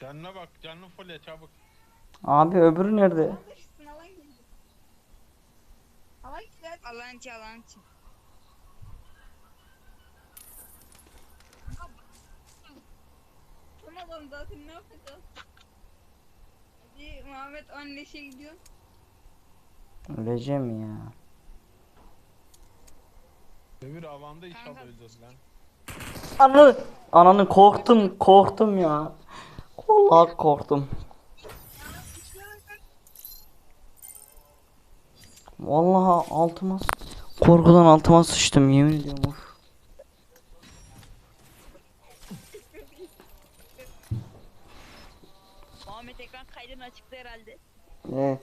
Canına bak canını fulle çabuk. Abi öbürü nerede? Düşsün alan geliyor. Alan güzel. Alan içi alan içi. Son alan zaten ne yapacağız? Hadi Muhammed 10 leşe gidiyor. Öleceğim ya. Devir avanda inşallah Kanka. öleceğiz lan. Ananı, ananı korktum, korktum ya. Vallahi korktum. Vallahi altıma korkudan altıma sıçtım yemin ediyorum. Of. Muhammed ekran kaydını açıktı herhalde. Evet.